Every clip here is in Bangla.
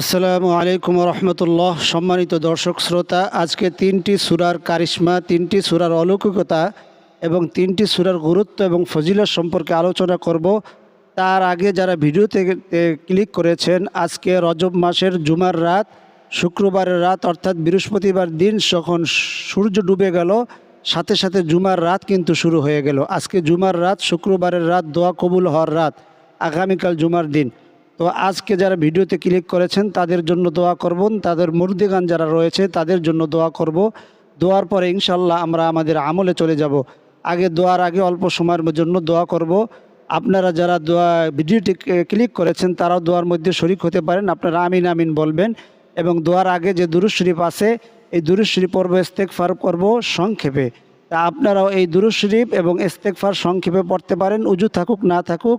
আসসালামু আলাইকুম রহমতুল্লাহ। সম্মানিত দর্শক, শ্রোতা, আজকে তিনটি সুরার কারিশ্মা, তিনটি সুরার অলৌকিকতা এবং তিনটি সুরার গুরুত্ব এবং ফজিলত সম্পর্কে আলোচনা করব। তার আগে যারা ভিডিওতে ক্লিক করেছেন, আজকে রজব মাসের জুমার রাত, শুক্রবারের রাত, অর্থাৎ বৃহস্পতিবার দিন যখন সূর্য ডুবে গেল, সাথে সাথে জুমার রাত কিন্তু শুরু হয়ে গেল। আজকে জুমার রাত, শুক্রবারের রাত, দোয়া কবুল হওয়ার রাত, আগামীকাল জুমার দিন। তো আজকে যারা ভিডিওতে ক্লিক করেছেন, তাদের জন্য দোয়া করবেন। তাদের মুর্দিগান যারা রয়েছে, তাদের জন্য দোয়া করব। দোয়ার পরে ইনশাল্লাহ আমরা আমাদের আমলে চলে যাব। আগে দোয়ার আগে অল্প সময়ের জন্য দোয়া করব। আপনারা যারা দোয়া, ভিডিওটি ক্লিক করেছেন, তারাও দোয়ার মধ্যে শরিক হতে পারেন। আপনারা আমিন আমিন বলবেন। এবং দোয়ার আগে যে দুরুজ শরীফ আছে, এই দুরুজ শরীফ পর্ব ইস্তেকফার করব সংক্ষেপে। তা আপনারাও এই দুরুজ শরীফ এবং ইস্তেকফার সংক্ষেপে পড়তে পারেন। উজু থাকুক, না থাকুক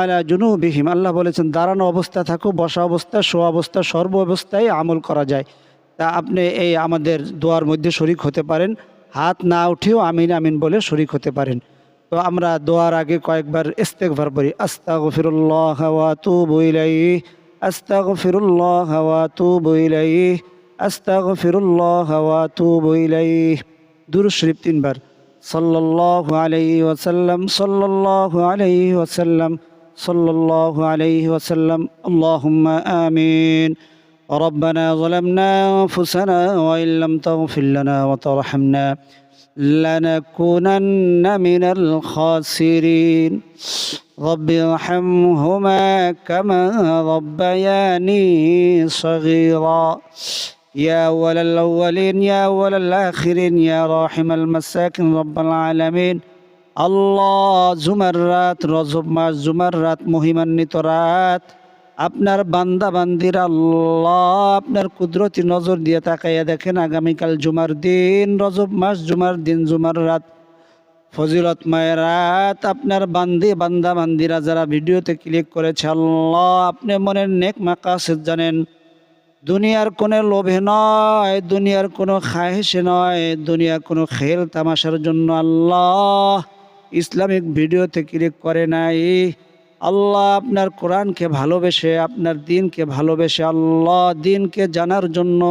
আলা জুনুবিহিম। আল্লাহ বলেছেন, দাঁড়ানো অবস্থা থাকুক বসা অবস্থা শো অবস্থা সর্ব অবস্থায় আমল করা যায়। তা আপনি এই আমাদের দোয়ার মধ্যে শরিক হতে পারেন। হাত না উঠেও আমিন আমিন বলে শরিক হতে পারেন। তো আমরা দোয়ার আগে কয়েকবার ইস্তেকভার পড়ি। আস্তাগফিরুল্লাহ ওয়া তুবু ইলাইহি, আস্তাগফিরুল্লাহ ওয়া তুবু ইলাইহি, আস্তাগফিরুল্লাহ ওয়া তুবু ইলাইহি। দুরূদ শরীফ তিনবার। صلى الله عليه وسلم صلى الله عليه وسلم صلى الله عليه وسلم. اللهم آمين. ربنا ظلمنا أنفسنا وإن لم تغفر لنا وترحمنا لنكونن من الخاسرين. رب ارحمهما كما ربياني صغيرا. يا أول الأولين يا أول الآخرين يا راحم المساكن رب العالمين আল্লাহ জুমার রাত রজব মাস জুমার রাত মহিমান্বিত রাত আপনার বান্দা বান্দির আল্লাহ আপনার কুদরতি নজর দিয়ে তাকাইয়া দেখেন আগামীকাল জুমার দিন রজব মাস জুমার দিন জুমার রাত ফজিলত মায়ের রাত আপনার বান্দি বান্দা বান্দিরা যারা ভিডিওতে ক্লিক করেছে আল্লাহ আপনি মনের নেক মাকাসেদ জানেন দুনিয়ার কোনো লোভে নয়, দুনিয়ার কোনো খাহেসে নয়, দুনিয়ার কোনো খেল তামাশার জন্য আল্লাহ ইসলামিক ভিডিওতে ক্লিক করে নাই। আল্লাহ আপনার কোরআনকে ভালোবেসে, আপনার দিনকে ভালোবেসে, আল্লাহ দিনকে জানার জন্য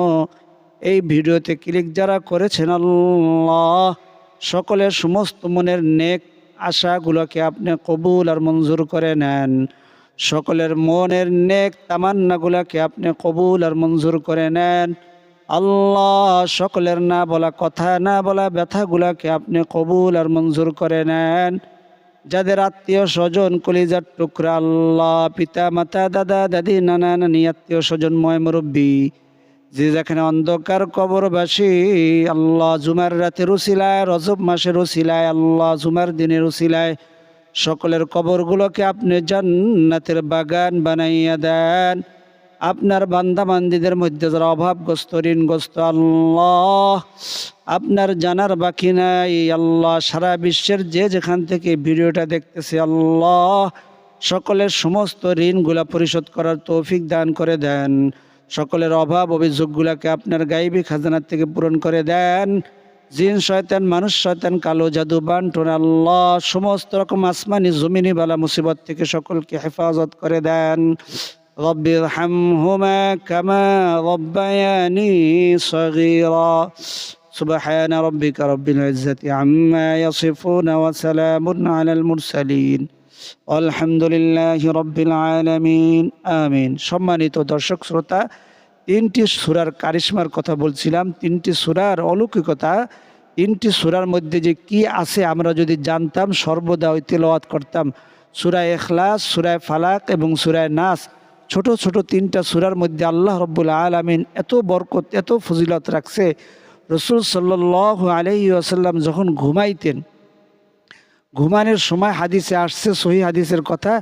এই ভিডিওতে ক্লিক যারা করেছেন আল্লাহ, সকলের সমস্ত মনের নেক আশাগুলোকে আপনি কবুল আর মঞ্জুর করে নেন। সকলের মনের নেক তামান্নাগুলাকে আপনি কবুল আর মঞ্জুর করে নেন। আল্লাহ সকলের না বলা কথা, না বলা ব্যথাগুলাকে আপনি কবুল আর মঞ্জুর করে নেন। যাদের আত্মীয় স্বজন কলিজার টুকরা, আল্লাহ, পিতা, মাতা, দাদা, দাদি, নানা, নানি, আত্মীয় স্বজন, ময় মুরব্বী, যে যেখানে অন্ধকার কবরবাসী, আল্লাহ জুমার রাতের উসিলায় রজব মাসের উসিলায় আল্লাহ জুমার দিনের উসিলায় সকলের কবরগুলোকে আপনি জান্নাতের বাগান বানাইয়া দেন। আপনার বান্দাবান্দিদের মধ্যে যারা অভাবগ্রস্ত, ঋণগ্রস্ত, আল্লাহ, আপনার জানার বাকি নাই। আল্লাহ সারা বিশ্বের যে যেখান থেকে ভিডিওটা দেখতেছে, আল্লাহ সকলের সমস্ত ঋণগুলা পরিশোধ করার তৌফিক দান করে দেন। সকলের অভাব অভিযোগগুলাকে আপনার গাইবী খাজানার থেকে পূরণ করে দেন। জিন শয়তান মানুষ শয়তান কালো জাদু বান্টন আল্লাহ সমস্ত রকম আসমানি জমিনি বালা মুসিবত থেকে সকলকে হেফাজত করে দেন রব্বির হামহুমা কামা রব্বায়ানি সগীরা سبحان ربك رب العزة عما يصفون وسلام على المرسلين والحمد لله رب العالمين آمين সম্মানিত দর্শক শ্রোতা তিনটি সুরার কারিশ্মার কথা বলছিলাম, তিনটি সুরার অলৌকিকতা, তিনটি সুরার মধ্যে যে কি আছে আমরা যদি জানতাম, সর্বদা ওই তেলাওয়াত করতাম। সুরায় এখলাস সুরায় ফালাক এবং সুরায় নাস, ছোট ছোট তিনটা সুরার মধ্যে আল্লাহ রব্বুল আলমিন এত বরকত, এত ফজিলত রাখছে। রসুল সাল্লাহ আলহি আসাল্লাম যখন ঘুমাইতেন, ঘুমানোর সময় হাদিসে আসছে, সহি হাদিসের কথা,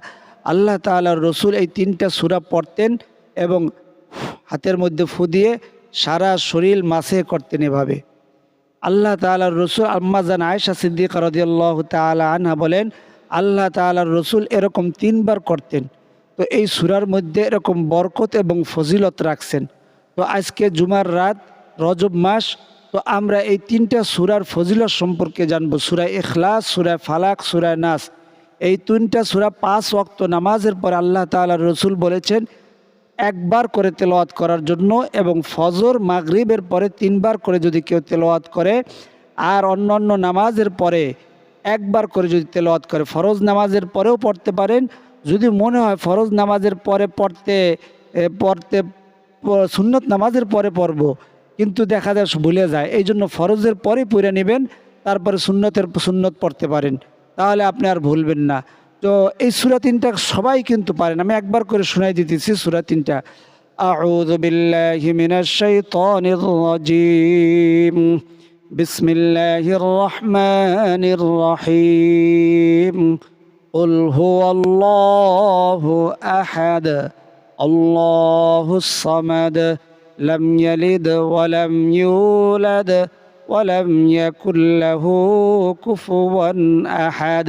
আল্লাহ তালার রসুল এই তিনটা সুরা পড়তেন এবং হাতের মধ্যে ফু দিয়ে সারা শরীর মাসে করতেন এভাবে। আল্লাহ তালার রসুল আম্মাজান আয়সা সিদ্দিক রদিয়াল্লাহ তালা আনহা বলেন, আল্লাহ তালার রসুল এরকম তিনবার করতেন। তো এই সুরার মধ্যে এরকম বরকত এবং ফজিলত রাখছেন। তো আজকে জুমার রাত, রজব মাস, তো আমরা এই তিনটা সুরার ফজিলত সম্পর্কে জানব। সুরায় এখলাস সুরায় ফালাক সুরায় নাস। এই তিনটা সুরা পাঁচ ওয়াক্ত নামাজের পর আল্লাহ তাআলা রসুল বলেছেন একবার করে তেলাওয়াত করার জন্য এবং ফজর, মাগরিবের পরে তিনবার করে যদি কেউ তেলাওয়াত করে, আর অন্য অন্য নামাজের পরে একবার করে যদি তেলাওয়াত করে, ফরজ নামাজের পরেও পড়তে পারেন। যদি মনে হয় ফরজ নামাজের পরে পড়তে পড়তে সুন্নত নামাজের পরে পড়ব, কিন্তু দেখা যায় ভুলে যায়, এই জন্য ফরজের পরে পড়ে নেবেন, তারপরে সুন্নতের, সুন্নত পড়তে পারেন। তাহলে আপনি আর ভুলবেন না। তো এই সুরা তিনটা সবাই কিন্তু পারেন আমি একবার করে শোনাই দিতেছি সুরা তিনটা أعوذ بالله من الشيطان الرجيم بسم الله الرحمن الرحيم قل هو الله أحد الله الصمد لم يلد ولم يولد ولم يكن له كفوا أحد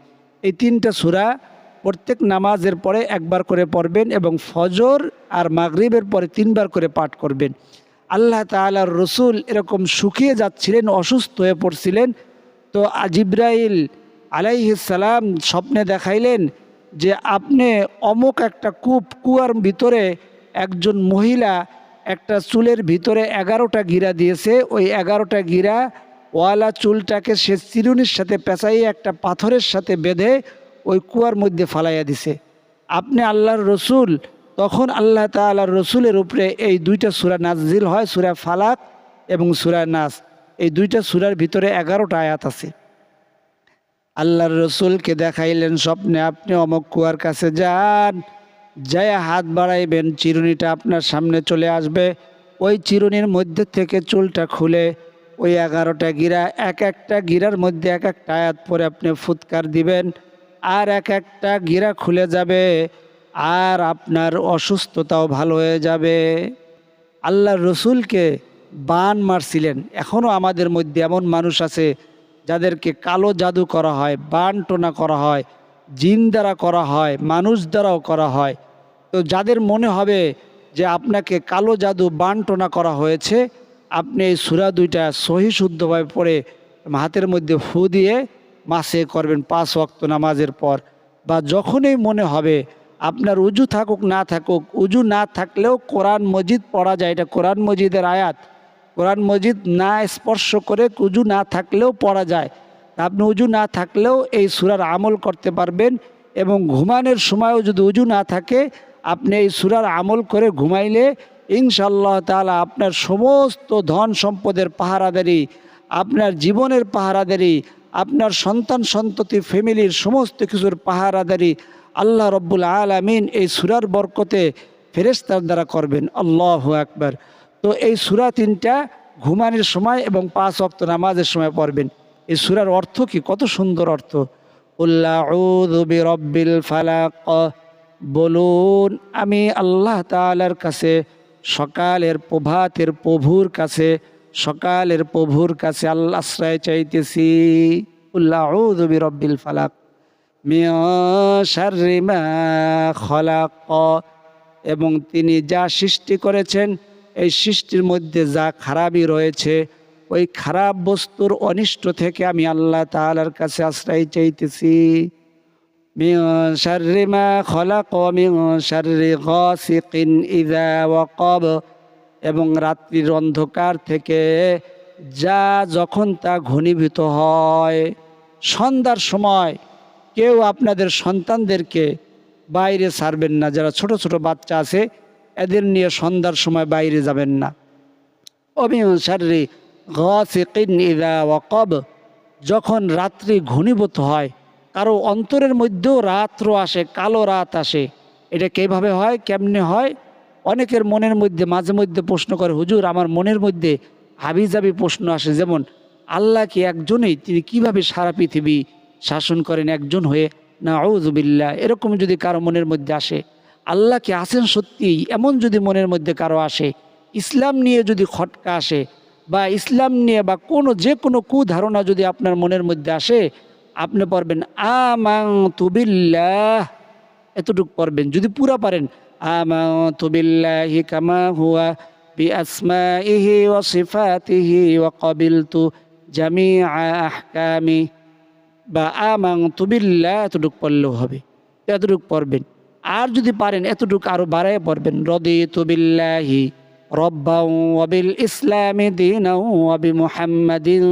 এই তিনটা সূরা প্রত্যেক নামাজের পরে একবার করে পড়বেন এবং ফজর আর মাগরিবের পরে তিনবার করে পাঠ করবেন। আল্লাহ তাআলার রসুল এরকম শুকিয়ে যাচ্ছিলেন, অসুস্থ হয়ে পড়ছিলেন। তো জিব্রাইল সালাম স্বপ্নে দেখাইলেন যে আপনি অমুক একটা কূপ, কুয়ার ভিতরে একজন মহিলা একটা চুলের ভিতরে এগারোটা গিরা দিয়েছে। ওই এগারোটা গিরা ওয়ালা চুলটাকে সে চিরুনির সাথে পেঁচাইয়ে একটা পাথরের সাথে বেঁধে ওই কুয়ার মধ্যে ফালাইয়া দিছে। আপনি আল্লাহর রসুল, তখন আল্লাহ তাআলার রসুলের উপরে এই দুইটা সুরা নাজিল হয়, সুরা ফালাক এবং সুরা নাস। এই দুইটা সুরার ভিতরে এগারোটা আয়াত আছে। আল্লাহর রসুলকে দেখাইলেন, স্বপ্নে আপনি অমক কুয়ার কাছে যান যায় হাত বাড়াইবেন, চিরুনিটা আপনার সামনে চলে আসবে। ওই চিরুনির মধ্যে থেকে চুলটা খুলে ওই এগারোটা গিরা, এক একটা গিরার মধ্যে এক একটা আয়াত পরে আপনি ফুৎকার দিবেন, আর এক একটা গিরা খুলে যাবে, আর আপনার অসুস্থতাও ভালো হয়ে যাবে। আল্লাহর রসুলকে বান মারছিলেন। এখনও আমাদের মধ্যে এমন মানুষ আছে যাদেরকে কালো জাদু করা হয়, বান টোনা করা হয়, জিন দ্বারা করা হয়, মানুষ দ্বারাও করা হয়। তো যাদের মনে হবে যে আপনাকে কালো জাদু বান টোনা করা হয়েছে আপনি এই সুরা দুইটা সহি শুদ্ধভাবে পড়ে হাতের মধ্যে ফু দিয়ে মাসে করবেন পাঁচ ওয়াক্ত নামাজের পর। বা যখনই মনে হবে আপনার উজু থাকুক না থাকুক, উজু না থাকলেও কোরআন মজিদ পড়া যায়। এটা কোরআন মজিদের আয়াত। কোরআন মজিদ না স্পর্শ করে উজু না থাকলেও পড়া যায়। আপনি উজু না থাকলেও এই সুরার আমল করতে পারবেন এবং ঘুমানোর সময়ও যদি উজু না থাকে, আপনি এই সুরার আমল করে ঘুমাইলে ইনশাল্লাহ তাআলা আপনার সমস্ত ধন সম্পদের পাহারাদারি, আপনার জীবনের পাহারাদারি, আপনার সন্তান সন্ততি, ফ্যামিলির সমস্ত কিছুর পাহারাদারি আল্লাহ রব্বুল আলামিন এই সুরার বরকতে ফেরেস্তার দ্বারা করবেন। আল্লাহ আকবার। তো এই সুরা তিনটা ঘুমানোর সময় এবং পাঁচ অক্ত নামাজের সময় পড়বেন। এই সুরার অর্থ কি? কত সুন্দর অর্থ। রব্বিল ফালাক। বলুন, আমি আল্লাহ তাআলার কাছে সকালের প্রভাতের প্রভুর কাছে, সকালের প্রভুর কাছে আল্লাহ আশ্রয় চাইতেছি। উল্লাহ রব্বিল ফালাক খলাক। এবং তিনি যা সৃষ্টি করেছেন, এই সৃষ্টির মধ্যে যা খারাপই রয়েছে, ওই খারাপ বস্তুর অনিষ্ট থেকে আমি আল্লাহ তাআলার কাছে আশ্রয় চাইতেছি। মিন শাররি মা খলাক মিন শাররি গাসিকিন ইযা ওয়াকাব এবং রাত্রির অন্ধকার থেকে যা যখন তা ঘনীভূত হয়, সন্ধ্যার সময় কেউ আপনাদের সন্তানদেরকে বাইরে ছাড়বেন না। যারা ছোট ছোট বাচ্চা আছে, এদের নিয়ে সন্ধ্যার সময় বাইরে যাবেন না। শাররি গাসিকিন ইদা ওয়াকব, যখন রাত্রি ঘনীভূত হয় কারও অন্তরের মধ্যেও রাত্র আসে, কালো রাত আসে। এটা কীভাবে হয়, কেমনে হয়? অনেকের মনের মধ্যে, মাঝে মধ্যে প্রশ্ন করে, হুজুর, আমার মনের মধ্যে হাবিজাবি প্রশ্ন আসে, যেমন, আল্লাহ কি একজনই? তিনি কীভাবে সারা পৃথিবী শাসন করেন একজন হয়ে? না আউজুবিল্লা এরকম যদি কারও মনের মধ্যে আসে, আল্লাহ কি আছেন সত্যিই এমন যদি মনের মধ্যে কারও আসে, ইসলাম নিয়ে যদি খটকা আসে, বা ইসলাম নিয়ে বা কোনো, যে কোনো কুধারণা যদি আপনার মনের মধ্যে আসে আপনি পড়বেন আমাং তুবিল্লাহ এতটুক পড়বেন। যদি পুরা পারেন আমাং তুবিল্লাহি কামা হুয়া বি আসমাইহি ওয়া সিফাতিহি ওয়া কাবিলতু জামিআ আহকামি বা আমাং তুবিল্লাহ এতটুক পড়লেও হবে, এতটুক পড়বেন। আর যদি পারেন, এতটুকু আরও বাড়ায় পড়বেন রদি তুবিল্লাহি রব্বাউ ওয়াবিল ইসলামি দিনাউ ওয়াবি মুহাম্মাদিন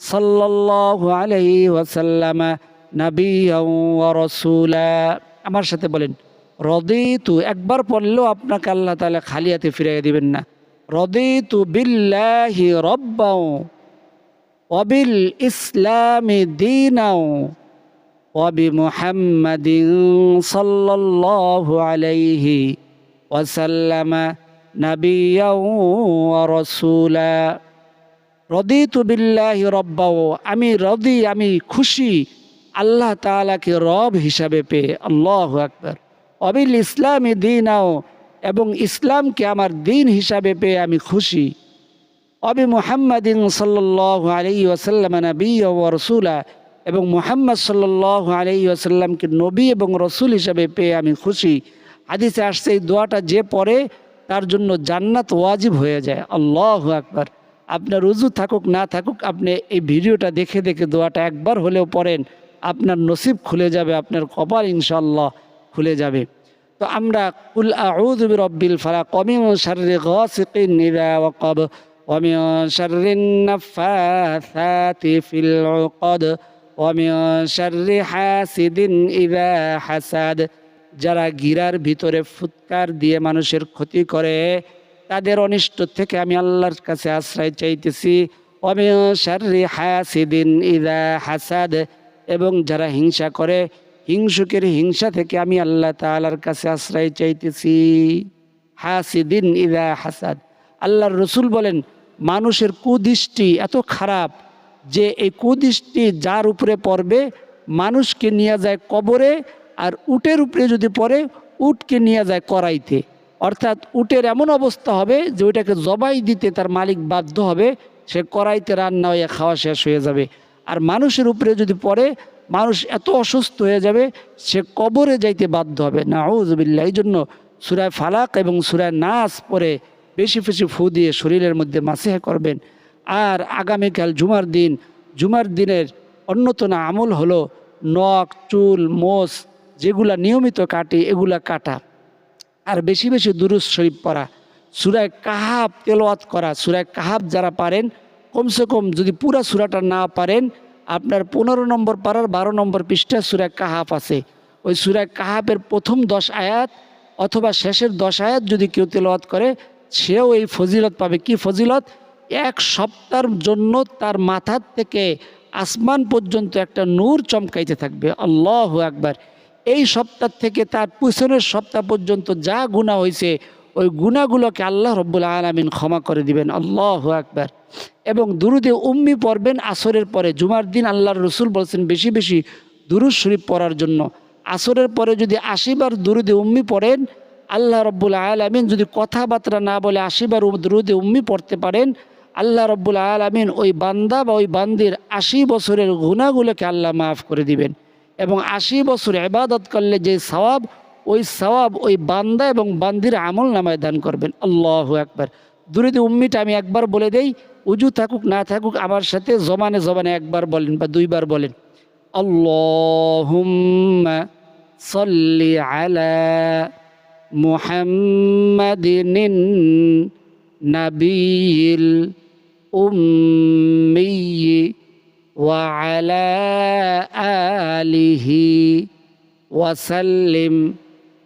সাল্লাল্লাহু আলাইহি ওয়াসাল্লাম নাবিয়াউ ওয়া রাসূলা আমার সাথে বলেন রদিতু একবার পড়লেও আপনাকে আল্লাহ তাআলা খালি হাতে ফিরিয়ে দিবেন না রদিতু বিল্লাহি রব্বাউ ওয়াবিল ইসলামি দিনাউ وبمحمد صلى الله عليه وسلم نبيا ورسولا রদিতু বিল্লাহি রব্বাও, আমি রদি, আমি খুশি। আল্লাহ তাআলাকে রব হিসাবে পেয়ে, আল্লাহ আকবার। অবিল ইসলামী দিনাও, এবং ইসলামকে আমার দিন হিসাবে পেয়ে আমি খুশি। অবি মুহাম্মাদিন সাল্লাল্লাহু আলাইহি ওয়াসাল্লাম নবী ও রসুলা, এবং মুহাম্মদ সাল্লাল্লাহু আলাইহি ওয়াসাল্লামকে নবী এবং রসুল হিসাবে পেয়ে আমি খুশি। হাদিসে আসছে, এই দোয়াটা যে পড়ে, তার জন্য জান্নাত ওয়াজিব হয়ে যায়। আল্লাহ আকবার। আপনার উজু থাকুক, না থাকুক, আপনি এই ভিডিওটা দেখে দেখে দোয়াটা একবার হলেও পড়েন, আপনার নসিব খুলে যাবে, আপনার কপাল ইনশাল্লাহ খুলে যাবে। তো আমরা, কুল নাফাসাতি ফিল শাররি হাসিদিন ইযা হাসাদ। যারা গিরার ভিতরে ফুৎকার দিয়ে মানুষের ক্ষতি করে তাদের অনিষ্ট থেকে আমি আল্লাহর কাছে আশ্রয় চাইতেছি। হাসিদিন ইদা হাসাদ। এবং যারা হিংসা করে, হিংসুকের হিংসা থেকে আমি আল্লাহ তাআলার কাছে আশ্রয় চাইতেছি। হাসিদিন ইদা হাসাদ। আল্লাহর রসুল বলেন, মানুষের কুদৃষ্টি এত খারাপ যে এই কুদৃষ্টি যার উপরে পড়বে, মানুষকে নিয়ে যায় কবরে, আর উটের উপরে যদি পড়ে, উটকে নিয়ে যায় করাইতে। অর্থাৎ উটের এমন অবস্থা হবে যে ওইটাকে জবাই দিতে তার মালিক বাধ্য হবে, সে কড়াইতে রান্না হয়ে খাওয়া শেষ হয়ে যাবে। আর মানুষের উপরে যদি পড়ে, মানুষ এত অসুস্থ হয়ে যাবে, সে কবরে যাইতে বাধ্য হবে। না আউজবিল্লা এই জন্য সুরায় ফালাক এবং সুরায় নাচ পরে বেশি বেশি ফু দিয়ে শরীরের মধ্যে মাসেহ করবেন। আর আগামীকাল জুমার দিন, জুমার দিনের অন্যতম আমল হলো নখ, চুল, মোষ যেগুলা নিয়মিত কাটে, এগুলা কাটা। আর বেশি বেশি দুরুজ শরীফ পড়া। সুরায় কাহাব তেলোয়াত করা সুরায় কাহাব যারা পারেন, কমসে কম যদি পুরা সুরাটা না পারেন, আপনার পনেরো নম্বর পাড়ার বারো নম্বর পৃষ্ঠা সুরায় কাহাব আছে। ওই সুরায় কাহাবের প্রথম দশ আয়াত অথবা শেষের দশ আয়াত যদি কেউ তেলোয়াত করে, সেও এই ফজিলত পাবে। কি ফজিলত? এক সপ্তাহের জন্য তার মাথার থেকে আসমান পর্যন্ত একটা নূর চমকাইতে থাকবে। আল্লাহ একবার এই সপ্তাহ থেকে তার পিছনের সপ্তাহ পর্যন্ত যা গুণা হয়েছে, ওই গুণাগুলোকে আল্লাহ রব্বুল আলমিন ক্ষমা করে দিবেন। আল্লাহ একবার এবং দুরুদে উম্মি পড়বেন আসরের পরে। জুমার দিন আল্লাহর রসুল বলছেন, বেশি বেশি দুরুদ শরীফ পড়ার জন্য। আসরের পরে যদি আশিবার দুরুদে উম্মি পড়েন, আল্লাহ রব্বুল আলমিন যদি কথাবার্তা না বলে আশিবার দুরুদে উম্মি পড়তে পারেন, আল্লাহ রব্বুল আলমিন ওই বান্দা বা ওই বান্দির আশি বছরের গুণাগুলোকে আল্লাহ মাফ করে দিবেন। এবং আশি বছর এবাদত করলে যে সওয়াব, ওই সওয়াব ওই বান্দা এবং বান্দির আমল নামায় দান করবেন। আল্লাহ একবার দুরিদি উম্মিটা আমি একবার বলে দেই, উজু থাকুক, না থাকুক, আমার সাথে জমানে জমানে একবার বলেন বা দুইবার বলেন। আল্লাহুম্মা সল্লি আলা وعلى آله وسلم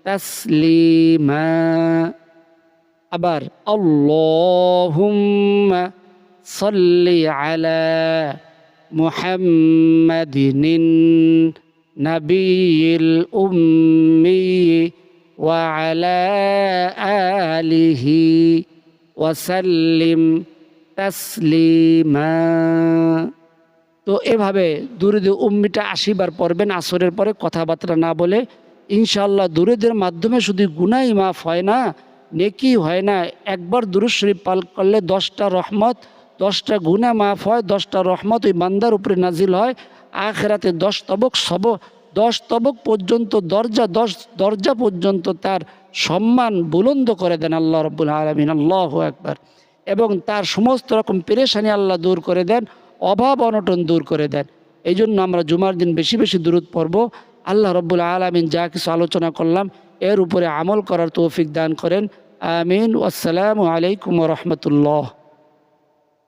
تسليما আবার আল্লাহুম্মা সাল্লি আলা মুহাম্মাদিনিন নাবিয়িল উম্মি ওয়া আলা আলিহি ওয়াসাল্লিম তাসলিমা তো এভাবে দুরুদ উম্মিটা আশিবার পড়বেন আসরের পরে কথাবার্তা না বলে ইনশাল্লাহ দুরুদের মাধ্যমে শুধু গুনাই মাফ হয় না, নেকি হয় না, একবার দুরুদ শরীফ পাল করলে দশটা রহমত, দশটা গুণা মাফ হয়, দশটা রহমত ওই বান্দার উপরে নাজিল হয়, আখেরাতে দশ তবক সব, দশ তবক পর্যন্ত দরজা, দশ দরজা পর্যন্ত তার সম্মান বুলন্দ করে দেন আল্লাহ রব্বুল আলমিন, আল্লাহ একবার এবং তার সমস্ত রকম পেরেশানি আল্লাহ দূর করে দেন। অভাব অনটন দূর করে দেন। এই জন্য আমরা জুমার দিন বেশি বেশি দূরত পড়ব। আল্লাহ রব্বুল আলমিন যা কিছু আলোচনা করলাম, এর উপরে আমল করার তৌফিক দান করেন। আমিন। আসসালামু আলাইকুম রহমতুল্লাহ।